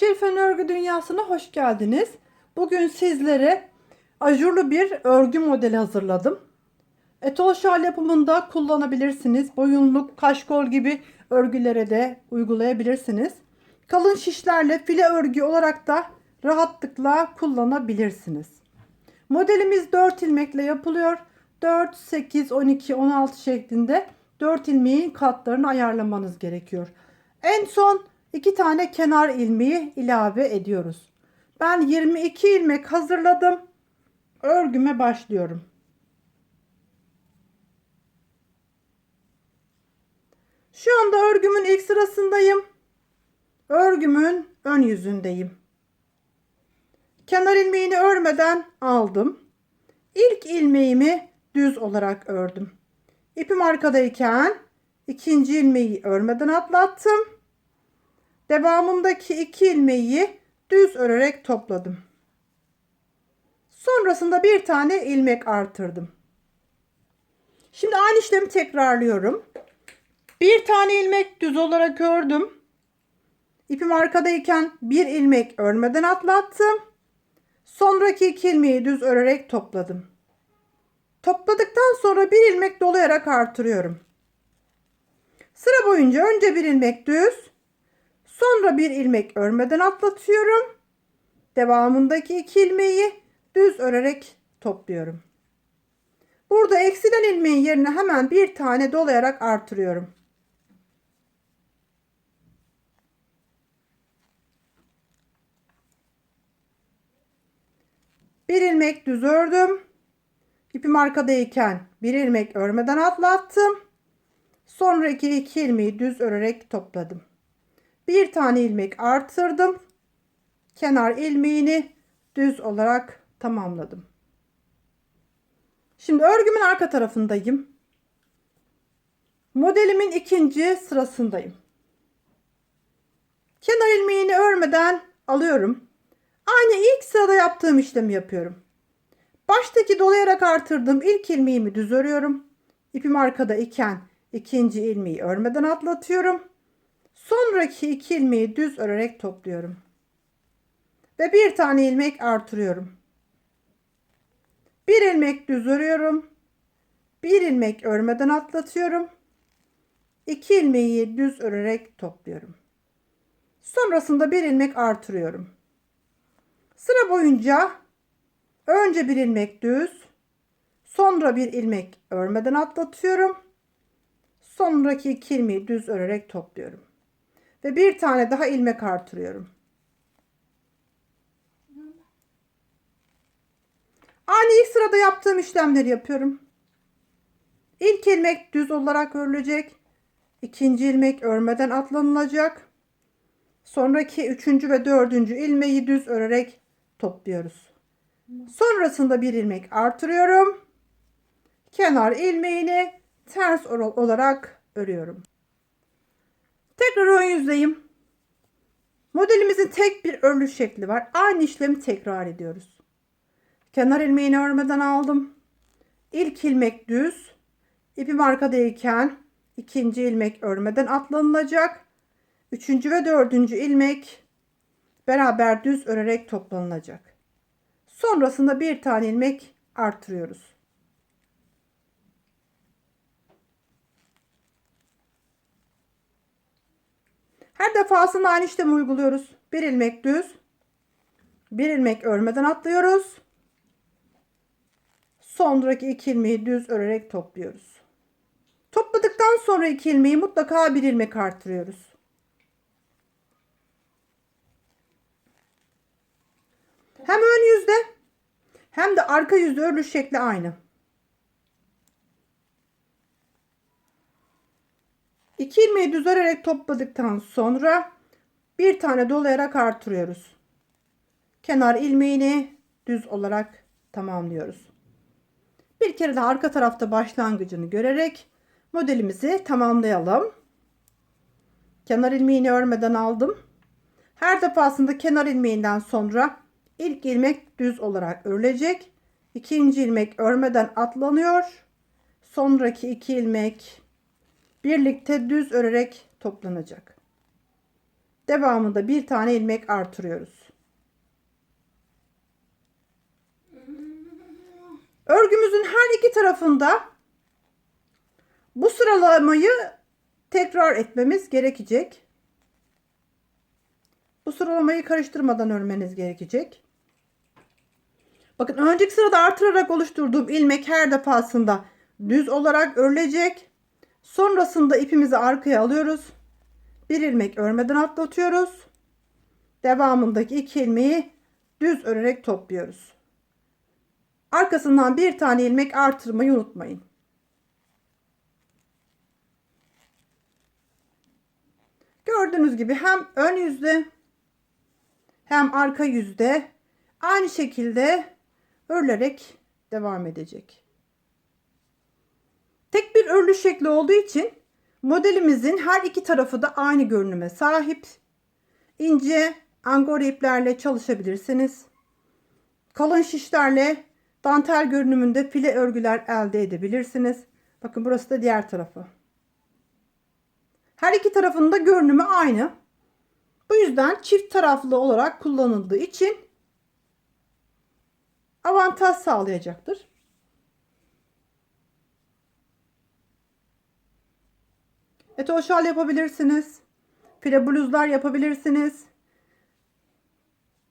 Şerifen Örgü Dünyası'na hoş geldiniz. Bugün sizlere ajurlu bir örgü modeli hazırladım. Etol şal yapımında kullanabilirsiniz. Boyunluk, kaşkol gibi örgülere de uygulayabilirsiniz. Kalın şişlerle file örgü olarak da rahatlıkla kullanabilirsiniz. Modelimiz 4 ilmekle yapılıyor. 4, 8, 12, 16 şeklinde 4 ilmeğin katlarını ayarlamanız gerekiyor. En son 2 tane kenar ilmeği ilave ediyoruz. Ben 22 ilmek hazırladım. Örgüme başlıyorum. Şu anda örgümün ilk sırasındayım. Örgümün ön yüzündeyim. Kenar ilmeğini örmeden aldım. İlk ilmeğimi düz olarak ördüm. İpim arkadayken ikinci ilmeği örmeden atlattım. Devamındaki iki ilmeği düz örerek topladım. Sonrasında bir tane ilmek artırdım. Şimdi aynı işlemi tekrarlıyorum. Bir tane ilmek düz olarak ördüm. İpim arkadayken bir ilmek örmeden atlattım. Sonraki iki ilmeği düz örerek topladım. Topladıktan sonra bir ilmek dolayarak artırıyorum. Sıra boyunca önce bir ilmek düz, sonra bir ilmek örmeden atlatıyorum. Devamındaki iki ilmeği düz örerek topluyorum. Burada eksilen ilmeğin yerine hemen bir tane dolayarak artırıyorum. Bir ilmek düz ördüm. İpim arkadayken bir ilmek örmeden atlattım. Sonraki iki ilmeği düz örerek topladım. Bir tane ilmek artırdım. Kenar ilmeğini düz olarak tamamladım. Şimdi örgümün arka tarafındayım. Modelimin ikinci sırasındayım. Kenar ilmeğini örmeden alıyorum. Aynı ilk sırada yaptığım işlemi yapıyorum. Baştaki dolayarak artırdığım ilk ilmeğimi düz örüyorum. İpim arkada iken ikinci ilmeği örmeden atlatıyorum. Sonraki iki ilmeği düz örerek topluyorum. Ve bir tane ilmek artırıyorum. Bir ilmek düz örüyorum. Bir ilmek örmeden atlatıyorum. İki ilmeği düz örerek topluyorum. Sonrasında bir ilmek artırıyorum. Sıra boyunca önce bir ilmek düz, sonra bir ilmek örmeden atlatıyorum. Sonraki iki ilmeği düz örerek topluyorum. Ve bir tane daha ilmek artırıyorum. Aynı ilk sırada yaptığım işlemleri yapıyorum. İlk ilmek düz olarak örülecek. İkinci ilmek örmeden atlanılacak. Sonraki üçüncü ve dördüncü ilmeği düz örerek topluyoruz. Sonrasında bir ilmek artırıyorum. Kenar ilmeğini ters olarak örüyorum. Tekrar ön yüzdeyim. Modelimizin tek bir örülü şekli var. Aynı işlemi tekrar ediyoruz. Kenar ilmeğini örmeden aldım. İlk ilmek düz. İpim arkadayken ikinci ilmek örmeden atlanılacak. Üçüncü ve dördüncü ilmek beraber düz örerek toplanılacak. Sonrasında bir tane ilmek artırıyoruz. Her defasında aynı işlemi uyguluyoruz. Bir ilmek düz, bir ilmek örmeden atlıyoruz. Sonraki iki ilmeği düz örerek topluyoruz. Topladıktan sonra iki ilmeği mutlaka bir ilmek artırıyoruz. Hem ön yüzde hem de arka yüzde örülüş şekli aynı. İki ilmeği düz örerek topladıktan sonra bir tane dolayarak artırıyoruz. Kenar ilmeğini düz olarak tamamlıyoruz. Bir kere de arka tarafta başlangıcını görerek modelimizi tamamlayalım. Kenar ilmeğini örmeden aldım. Her defasında kenar ilmeğinden sonra ilk ilmek düz olarak örülecek. İkinci ilmek örmeden atlanıyor. Sonraki iki ilmek birlikte düz örerek toplanacak. Devamında bir tane ilmek artırıyoruz. Örgümüzün her iki tarafında bu sıralamayı tekrar etmemiz gerekecek. Bu sıralamayı karıştırmadan örmeniz gerekecek. Bakın önceki sırada artırarak oluşturduğum ilmek her defasında düz olarak örülecek. Sonrasında ipimizi arkaya alıyoruz. Bir ilmek örmeden atlatıyoruz. Devamındaki iki ilmeği düz örerek topluyoruz. Arkasından bir tane ilmek artırmayı unutmayın. Gördüğünüz gibi hem ön yüzde hem arka yüzde aynı şekilde örülerek devam edecek. Tek bir örülü şekli olduğu için modelimizin her iki tarafı da aynı görünüme sahip. İnce angora iplerle çalışabilirsiniz. Kalın şişlerle dantel görünümünde file örgüler elde edebilirsiniz. Bakın burası da diğer tarafı. Her iki tarafın da görünümü aynı. Bu yüzden çift taraflı olarak kullanıldığı için avantaj sağlayacaktır. Etoşal yapabilirsiniz. File bluzlar yapabilirsiniz.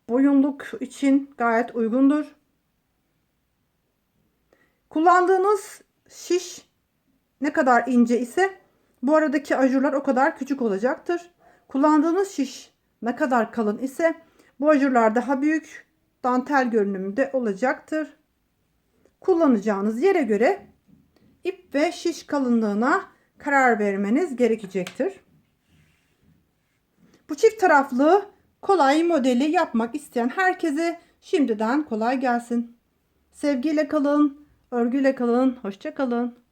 Boyunluk için gayet uygundur. Kullandığınız şiş ne kadar ince ise bu aradaki ajurlar o kadar küçük olacaktır. Kullandığınız şiş ne kadar kalın ise bu ajurlar daha büyük dantel görünümünde olacaktır. Kullanacağınız yere göre ip ve şiş kalınlığına karar vermeniz gerekecektir. Bu çift taraflı kolay modeli yapmak isteyen herkese şimdiden kolay gelsin. Sevgiyle kalın, örgüyle kalın, hoşça kalın.